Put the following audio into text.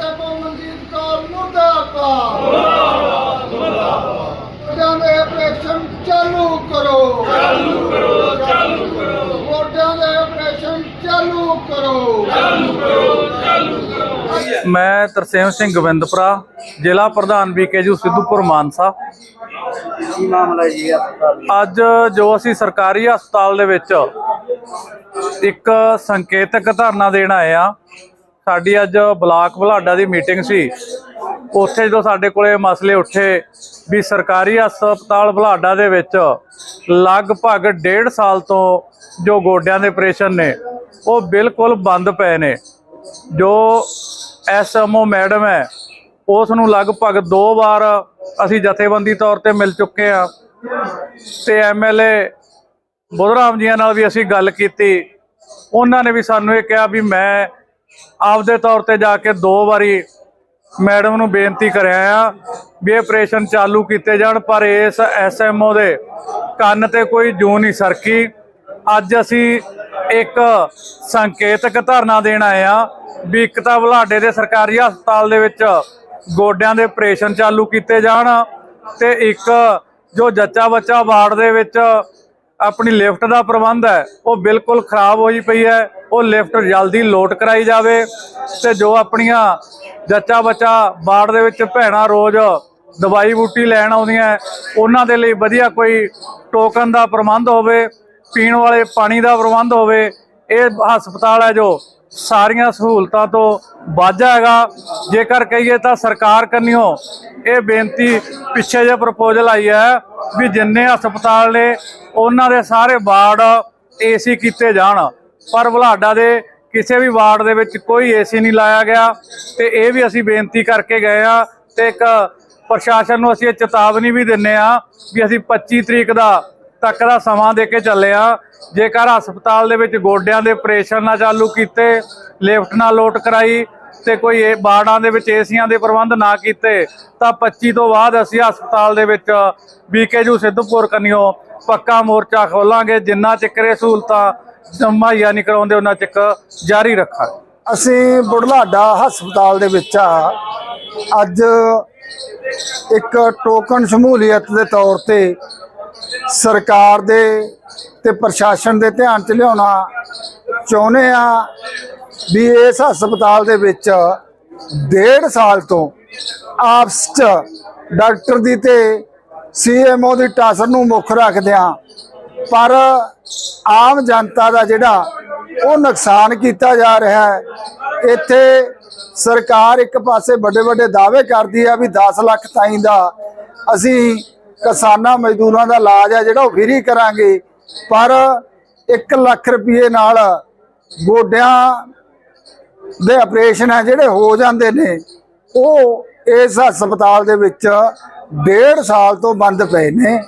SMO Manjeet Kaur ਮੁਰਦਾਬਾਦ। ਮੁਰਦਾਬਾਦ ਮੁਰਦਾਬਾਦ ਦੇ ਆਪਰੇਸ਼ਨ ਚਾਲੂ ਕਰੋ। ਚਾਲੂ ਕਰੋ ਚਾਲੂ ਕਰੋ ਵੋਟਾਂ ਦੇ ਆਪਰੇਸ਼ਨ ਚਾਲੂ ਕਰੋ। ਮੈਂ ਤਰਸੇਮ ਸਿੰਘ ਗੋਬਿੰਦਪੁਰਾ, ਜ਼ਿਲ੍ਹਾ ਪ੍ਰਧਾਨ ਬੀਕੇਯੂ ਸਿੱਧੂਪੁਰ ਮਾਨਸਾ। ਕੀ ਮਾਮਲਾ ਜੀ ਅੱਜ ਜੋ ਅਸੀਂ ਸਰਕਾਰੀ ਹਸਪਤਾਲ ਦੇ ਵਿੱਚ ਇੱਕ ਸੰਕੇਤਕ ਧਾਰਨਾ ਦੇਣ ਆਏ ਆ ਸਾਡੀ ਅੱਜ ਬਲਾਕ ਬੁਲਾਡਾ ਦੀ ਮੀਟਿੰਗ ਸੀ। ਉੱਥੇ ਜਦੋਂ ਸਾਡੇ ਕੋਲੇ ਮਸਲੇ ਉੱਠੇ ਵੀ ਸਰਕਾਰੀ ਹਸਪਤਾਲ ਬੁਲਾਡਾ ਦੇ ਵਿੱਚ ਲਗਭਗ ਡੇਢ ਸਾਲ ਤੋਂ ਜੋ ਗੋਡਿਆਂ ਦੇ ਆਪਰੇਸ਼ਨ ਨੇ, ਉਹ ਬਿਲਕੁਲ ਬੰਦ ਪਏ ਨੇ। ਜੋ ਐਸਐਮਓ ਮੈਡਮ ਹੈ, ਉਸ ਨੂੰ ਲਗਭਗ ਦੋ ਵਾਰ ਅਸੀਂ ਜਥੇਬੰਦੀ ਤੌਰ ਤੇ ਮਿਲ ਚੁੱਕੇ ਆ ਤੇ ਐਮਐਲਏ ਬੁੱਧਰਾਮ ਜੀਆਂ ਨਾਲ ਵੀ ਅਸੀਂ ਗੱਲ ਕੀਤੀ। ਉਹਨਾਂ ਨੇ ਵੀ ਸਾਨੂੰ ਇਹ ਕਿਹਾ ਵੀ ਮੈਂ ਆਪਦੇ ਤੌਰ ਤੇ ਜਾ ਕੇ ਦੋ ਵਾਰੀ ਮੈਡਮ ਨੂੰ ਬੇਨਤੀ ਕਰਿਆ ਆ ਵੀ ਇਹ ਆਪਰੇਸ਼ਨ ਚਾਲੂ ਕੀਤੇ ਜਾਣ, ਪਰ ਇਸ ਐਸਐਮਓ ਦੇ ਕੰਨ ਤੇ ਕੋਈ ਜੂ ਨਹੀਂ ਸਰਕੀ। ਅੱਜ ਅਸੀਂ ਇੱਕ ਸੰਕੇਤਕ ਧਰਨਾ ਦੇਣ ਆਏ ਆ ਵੀ ਇੱਕ ਤਾਂ ਬੁਲਾਡੇ ਦੇ ਸਰਕਾਰੀ ਹਸਪਤਾਲ ਦੇ ਵਿੱਚ ਗੋਡਿਆਂ ਦੇ ਆਪਰੇਸ਼ਨ ਚਾਲੂ ਕੀਤੇ ਜਾਣ ਤੇ ਇੱਕ ਜੋ ਜੱਚਾ ਬੱਚਾ ਵਾਰਡ ਦੇ ਵਿੱਚ ਆਪਣੀ ਲਿਫਟ ਦਾ ਪ੍ਰਬੰਧ ਹੈ, ਉਹ ਬਿਲਕੁਲ ਖਰਾਬ ਹੋਈ ਪਈ ਹੈ। ਉਹ ਲਿਫਟ ਜਲਦੀ ਲੋਟ ਕਰਾਈ ਜਾਵੇ ਤੇ ਜੋ ਆਪਣੀਆਂ ਜੱਚਾ ਬੱਚਾ ਵਾਰਡ ਦੇ ਵਿੱਚ ਭੈਣਾਂ ਰੋਜ਼ ਦਵਾਈ ਬੂਟੀ ਲੈਣ ਆਉਂਦੀਆਂ, ਉਹਨਾਂ ਦੇ ਲਈ ਵਧੀਆ ਕੋਈ ਟੋਕਨ ਦਾ ਪ੍ਰਬੰਧ ਹੋਵੇ, ਪੀਣ ਵਾਲੇ ਪਾਣੀ ਦਾ ਪ੍ਰਬੰਧ ਹੋਵੇ, ਇਹ ਹਸਪਤਾਲ ਹੈ ਜੋ ਸਾਰੀਆਂ ਸਹੂਲਤਾਂ ਤੋਂ ਵਾਧਾ ਹੈਗਾ। ਜੇਕਰ ਕਹੀਏ ਤਾਂ ਸਰਕਾਰ ਕੰਨਿਓ ਇਹ ਬੇਨਤੀ ਪਿੱਛੇ ਜੇ ਪ੍ਰਪੋਜ਼ਲ ਆਈ ਹੈ ਵੀ ਜਿੰਨੇ ਹਸਪਤਾਲ ਨੇ, ਉਹਨਾਂ ਦੇ ਸਾਰੇ ਵਾਰਡ ਏਸੀ ਕੀਤੇ ਜਾਣ। ਪਰ ਬੁਲਾਡਾ ਦੇ ਕਿਸੇ ਵੀ ਵਾਰਡ ਦੇ ਵਿੱਚ ਕੋਈ ਏਸੀ ਨਹੀਂ ਲਾਇਆ ਗਿਆ ਤੇ ਇਹ ਵੀ ਅਸੀਂ ਬੇਨਤੀ ਕਰਕੇ ਗਏ ਆ ਤੇ ਇੱਕ ਪ੍ਰਸ਼ਾਸਨ ਨੂੰ ਅਸੀਂ ਇਹ ਚੇਤਾਵਨੀ ਵੀ ਦਿੰਨੇ ਆ ਵੀ ਅਸੀਂ 25 ਤਰੀਕ ਦਾ ਤੱਕ ਦਾ ਸਮਾਂ ਦੇ ਕੇ ਚੱਲੇ ਆ। ਜੇਕਰ ਹਸਪਤਾਲ ਦੇ ਵਿੱਚ ਗੋਡਿਆਂ ਦੇ ਆਪਰੇਸ਼ਨ ਨਾ ਚਾਲੂ ਕੀਤੇ, ਲਿਫਟ ਨਾ ਲੋਟ ਕਰਾਈ ਤੇ ਕੋਈ ਇਹ ਬਾੜਾਂ ਦੇ ਵਿੱਚ ਏਸੀਆਂ ਦੇ ਪ੍ਰਬੰਧ ਨਾ ਕੀਤੇ, ਤਾਂ 25 ਤੋਂ ਬਾਅਦ ਅਸੀਂ ਹਸਪਤਾਲ ਦੇ ਵਿੱਚ ਬੀਕੇਯੂ ਸਿੱਧੂਪੁਰ ਕੰਨਿਓ ਪੱਕਾ ਮੋਰਚਾ ਖੋਲਾਂਗੇ। ਜਿੰਨਾ ਚਿਰ ਸਹੂਲਤਾਂ ਮੁਹੱਈਆ ਨਹੀਂ ਕਰਾਉਂਦੇ ਉਹਨਾਂ ਚਿਰ ਜਾਰੀ ਰੱਖਾਂਗੇ ਅਸੀਂ ਬੁਢਲਾਡਾ ਹਸਪਤਾਲ ਦੇ ਵਿੱਚ ਆ। ਅੱਜ ਇੱਕ ਟੋਕਨ ਸ਼ਮੂਲੀਅਤ ਦੇ ਤੌਰ ਤੇ ਸਰਕਾਰ ਦੇ ਤੇ ਪ੍ਰਸ਼ਾਸਨ ਦੇ ਧਿਆਨ 'ਚ ਲਿਆਉਣਾ ਚਾਹੁੰਦੇ ਆ ਵੀ ਇਸ ਹਸਪਤਾਲ ਦੇ ਵਿੱਚ ਡੇਢ ਸਾਲ ਤੋਂ ਆਪਸ 'ਚ ਡਾਕਟਰ ਦੀ ਤੇ ਸੀਐਮਓ ਦੀ ਟਾਸਰ ਨੂੰ ਮੁੱਖ ਰੱਖਦਿਆਂ ਪਰ ਆਮ ਜਨਤਾ ਦਾ ਜਿਹੜਾ ਉਹ ਨੁਕਸਾਨ ਕੀਤਾ ਜਾ ਰਿਹਾ ਹੈ। ਇੱਥੇ ਸਰਕਾਰ ਇੱਕ ਪਾਸੇ ਵੱਡੇ ਵੱਡੇ ਦਾਅਵੇ ਕਰਦੀ ਹੈ ਵੀ 10 ਲੱਖ ਤਾਈਂ ਦਾ ਅਸੀਂ ਕਿਸਾਨਾਂ ਮਜ਼ਦੂਰਾਂ ਦਾ ਇਲਾਜ ਹੈ ਜਿਹੜਾ ਉਹ ਫ੍ਰੀ ਕਰਾਂਗੇ। ਪਰ 1 ਲੱਖ ਰੁਪਏ ਨਾਲ ਗੋਡਿਆਂ ਦੇ ਆਪਰੇਸ਼ਨ ਹੈ ਜਿਹੜੇ ਹੋ ਜਾਂਦੇ ਨੇ, ਉਹ ਇਸ ਹਸਪਤਾਲ ਦੇ ਵਿੱਚ ਡੇਢ ਸਾਲ ਤੋਂ ਬੰਦ ਪਏ ਨੇ।